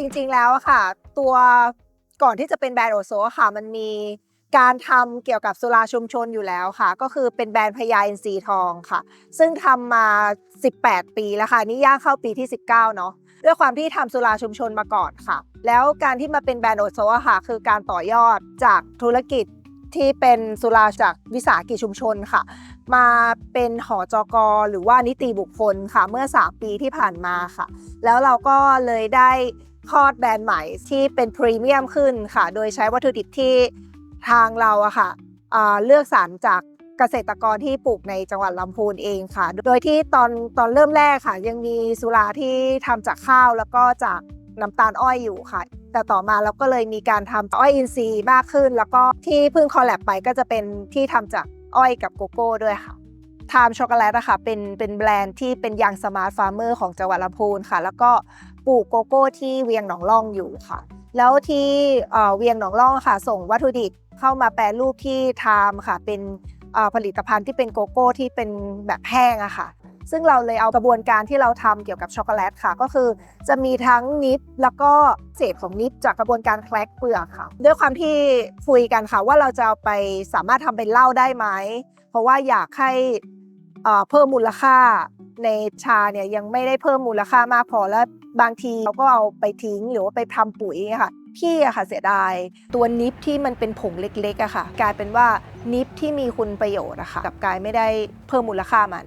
จริงๆแล้วอะค่ะ ตัวก่อนที่จะเป็นแบรนด์โอโซค่ะ มันมีการทำเกี่ยวกับสุราชุมชนอยู่แล้วค่ะ ก็คือเป็นแบรนด์พญาอินทรีทองค่ะ ซึ่งทำมา 18 ปีแล้วค่ะนี่ย่างเข้าปีที่ 19 เนาะด้วยความที่ทำสุราชุมชนมาก่อนค่ะ แล้วการที่มาเป็นแบรนด์โอโซค่ะ คือการต่อยอดจากธุรกิจที่เป็นสุราจากวิสาหกิจชุมชนค่ะ มาเป็นหอจกหรือว่านิติบุคคลค่ะเมื่อ 3 ปีที่ผ่านมาค่ะ แล้วเราก็เลยได้ คลอดแบรนด์ใหม่ที่เป็นพรีเมียมขึ้นค่ะ โดยใช้วัตถุดิบที่ทางเราอะค่ะเลือกสรรจากเกษตรกรที่ปลูกในจังหวัดลำพูนเองค่ะ โดยที่ตอนตอนเริ่มแรกค่ะ ยังมีสุราที่ทำจากข้าวแล้วก็จากน้ำตาลอ้อยอยู่ค่ะ แต่ต่อมาเราก็เลยมีการทำอ้อยอินทรีย์มากขึ้น แล้วก็ที่เพิ่งคอลแลบไปก็จะเป็นที่ทำจากอ้อยกับโกโก้ด้วยค่ะ ไทม์ช็อกโกแลตอะค่ะเป็นเป็นแบรนด์ที่เป็นยังสมาร์ทฟาร์มเมอร์ของจังหวัดลำพูนค่ะ แล้วก็ปลูกโกโก้ที่เวียงหนองล่องอยู่ค่ะ แล้วที่เออเวียงหนองล่องค่ะ ส่งวัตถุดิบเข้ามาแปรรูปที่ไทม์ค่ะ เป็นผลิตภัณฑ์ที่เป็นโกโก้ที่เป็นแบบแห้งอะค่ะซึ่งเราเลยเอากระบวนการที่เราทำเกี่ยวกับช็อกโกแลตค่ะ ก็คือจะมีทั้งนิปแล้วก็เศษของนิปจากกระบวนการแคลกเปลือกค่ะ ด้วยความที่คุยกันค่ะว่าเราจะเอาไปสามารถทำเป็นเหล้าได้ไหม เพราะว่าอยากให้ เพิ่มมูลค่าในชาเนี่ยยังไม่ได้เพิ่มมูลค่ามากพอแล้วบางทีเราก็เอาไปทิ้งหรือว่าไปทำปุ๋ยค่ะพี่อะค่ะเสียดาย ตัวนิฟที่มันเป็นผงเล็กๆอะค่ะ กลายเป็นว่านิฟที่มีคุณประโยชน์อะค่ะกับกลายไม่ได้เพิ่มมูลค่ามัน